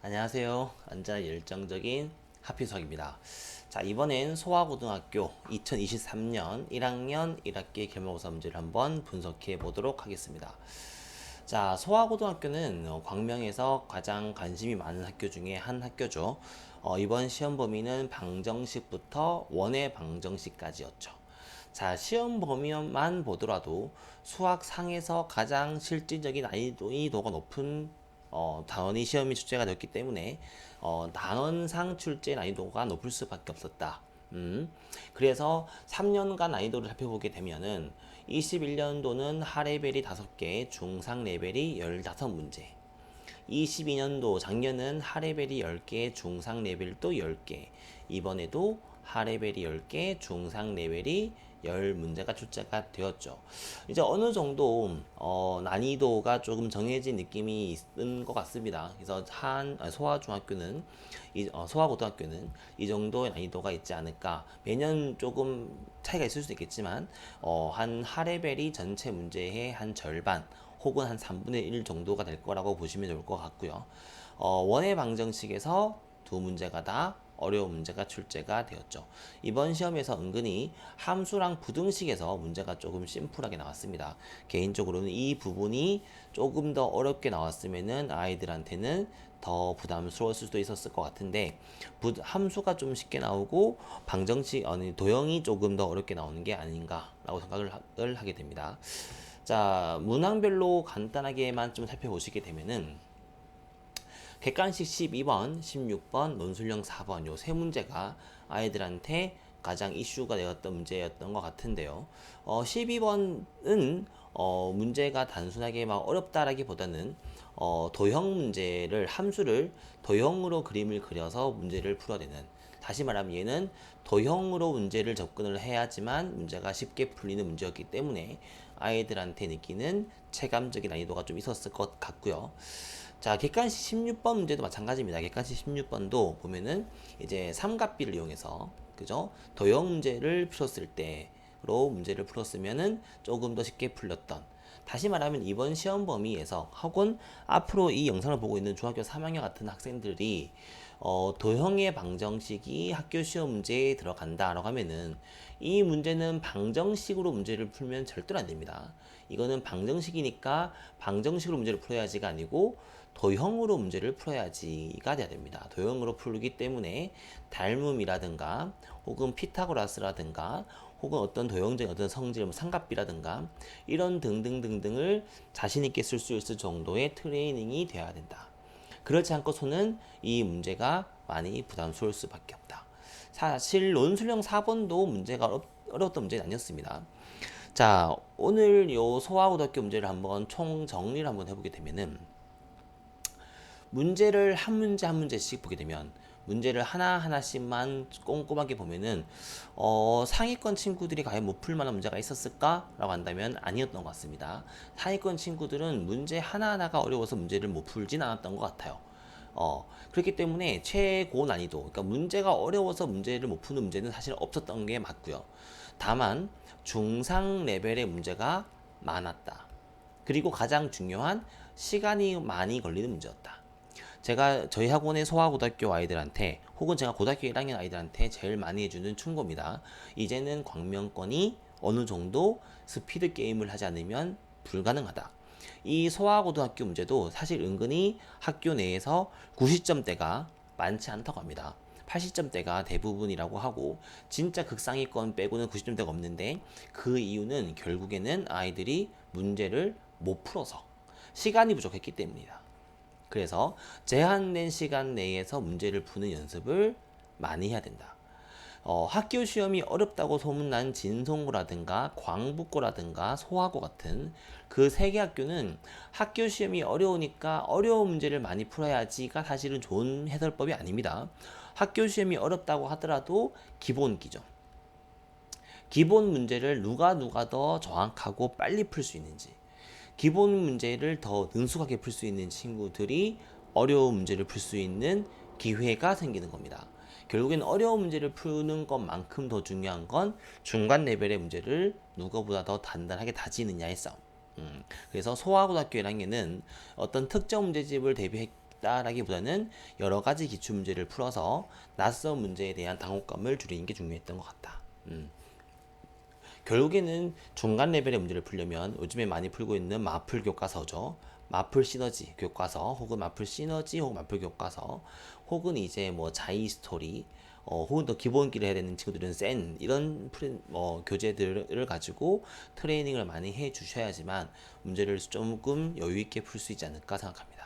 안녕하세요. 앉아 열정적인 하피수학입니다. 자, 이번엔 소아고등학교 2023년 1학년 1학기 결모고사 문제를 한번 분석해 보도록 하겠습니다. 자, 소아고등학교는 어, 광명에서 가장 관심이 많은 학교 중에 한 학교죠. 어, 이번 시험 범위는 방정식부터 원의 방정식까지였죠. 자, 시험 범위만 보더라도 수학 상에서 가장 실질적인 난이도가 높은 어, 단원이 시험이 출제가 됐기 때문에 어, 단원상 출제 난이도가 높을 수밖에 없었다. 음, 그래서 3년간 난이도를 살펴보게 되면은 21년도는 하레벨이 5개, 중상 레벨이 15문제. 22년도 작년은 하레벨이 10개, 중상 레벨도 10개. 이번에도 하레벨이 10개, 중상 레벨이 10문제가 출제가 되었죠. 이제 어느 정도 어, 난이도가 조금 정해진 느낌이 있는 것 같습니다. 그래서 한 아, 소아중학교는 이, 어, 소아고등학교는 이 정도의 난이도가 있지 않을까. 매년 조금 차이가 있을 수도 있겠지만 어, 한 하레벨이 전체 문제의 한 절반 혹은 한 3분의 1 정도가 될 거라고 보시면 좋을 것 같고요. 어, 원의 방정식에서 두 문제가 다 어려운 문제가 출제가 되었죠. 이번 시험에서 은근히 함수랑 부등식에서 문제가 조금 심플하게 나왔습니다. 개인적으로는 이 부분이 조금 더 어렵게 나왔으면은 아이들한테는 더 부담스러웠을 수도 있었을 것 같은데 부, 함수가 좀 쉽게 나오고 방정식 아니 도형이 조금 더 어렵게 나오는 게 아닌가라고 생각을 하, 하게 됩니다. 자 문항별로 간단하게만 좀 살펴보시게 되면은 객관식 12번, 16번, 논술형 4번 요 세 문제가 아이들한테 가장 이슈가 되었던 문제였던 것 같은데요. 어, 12번은 어, 문제가 단순하게 막 어렵다라기보다는 어, 도형 문제를 함수를 도형으로 그림을 그려서 문제를 풀어내는 다시 말하면 얘는 도형으로 문제를 접근을 해야지만 문제가 쉽게 풀리는 문제였기 때문에 아이들한테 느끼는 체감적인 난이도가 좀 있었을 것 같고요. 자, 객관식 16번 문제도 마찬가지입니다. 객관식 16번도 보면은 이제 삼각비를 이용해서 그죠? 도형 문제를 풀었을 때로 문제를 풀었으면은 조금 더 쉽게 풀렸던 다시 말하면 이번 시험 범위에서 혹은 앞으로 이 영상을 보고 있는 중학교 3학년 같은 학생들이 어, 도형의 방정식이 학교 시험 문제에 들어간다라고 하면은 이 문제는 방정식으로 문제를 풀면 절대로 안 됩니다. 이거는 방정식이니까 방정식으로 문제를 풀어야지가 아니고 도형으로 문제를 풀어야지가 돼야 됩니다. 도형으로 풀기 때문에 닮음이라든가 혹은 피타고라스라든가 혹은 어떤 도형적인 어떤 성질, 뭐 삼각비라든가 이런 등등등등을 자신 있게 쓸 수 있을 정도의 트레이닝이 돼야 된다. 그렇지 않고서는 이 문제가 많이 부담스러울 수밖에 없다. 사실 논술형 4번도 문제가 어렵, 어려웠던 문제는 아니었습니다. 자, 오늘 요 소아고등학교 문제를 한번 총 정리를 한번 해보게 되면은 문제를 한 문제 한 문제씩 보게 되면 문제를 하나하나씩만 꼼꼼하게 보면은 어, 상위권 친구들이 과연 못 풀 만한 문제가 있었을까라고 한다면 아니었던 것 같습니다. 상위권 친구들은 문제 하나하나가 어려워서 문제를 못 풀진 않았던 것 같아요. 어, 그렇기 때문에 최고 난이도, 그러니까 문제가 어려워서 문제를 못 푸는 문제는 사실 없었던 게 맞고요. 다만 중상 레벨의 문제가 많았다. 그리고 가장 중요한 시간이 많이 걸리는 문제였다. 제가 저희 학원의 소아고등학교 아이들한테 혹은 제가 고등학교 1학년 아이들한테 제일 많이 해주는 충고입니다. 이제는 광명권이 어느 정도 스피드 게임을 하지 않으면 불가능하다. 이 소아고등학교 문제도 사실 은근히 학교 내에서 90점대가 많지 않다고 합니다. 80점대가 대부분이라고 하고 진짜 극상위권 빼고는 90점대가 없는데 그 이유는 결국에는 아이들이 문제를 못 풀어서 시간이 부족했기 때문이다. 그래서 제한된 시간 내에서 문제를 푸는 연습을 많이 해야 된다. 어, 학교 시험이 어렵다고 소문난 진성고라든가 광북고라든가 소화고 같은 그 세 개 학교는 학교 시험이 어려우니까 어려운 문제를 많이 풀어야지가 사실은 좋은 해설법이 아닙니다. 학교 시험이 어렵다고 하더라도 기본 기죠. 기본 문제를 누가 누가 더 정확하고 빨리 풀 수 있는지 기본 문제를 더 능숙하게 풀 수 있는 친구들이 어려운 문제를 풀 수 있는 기회가 생기는 겁니다. 결국엔 어려운 문제를 푸는 것만큼 더 중요한 건 중간 레벨의 문제를 누구보다 더 단단하게 다지느냐의 싸움. 음, 그래서 소아고등학교 1학년은 어떤 특정 문제집을 대비 싶다라기보다는 여러 가지 기출 문제를 풀어서 낯선 문제에 대한 당혹감을 줄이는 게 중요했던 것 같다. 음. 결국에는 중간 레벨의 문제를 풀려면 요즘에 많이 풀고 있는 마플 교과서죠. 마플 시너지 교과서 혹은 마플 시너지 혹은 마플 교과서 혹은 이제 뭐 자이 스토리 어, 혹은 더 기본기를 해야 되는 친구들은 센 이런 프레, 뭐 교재들을 가지고 트레이닝을 많이 해 주셔야지만 문제를 조금 여유 있게 풀 수 있지 않을까 생각합니다.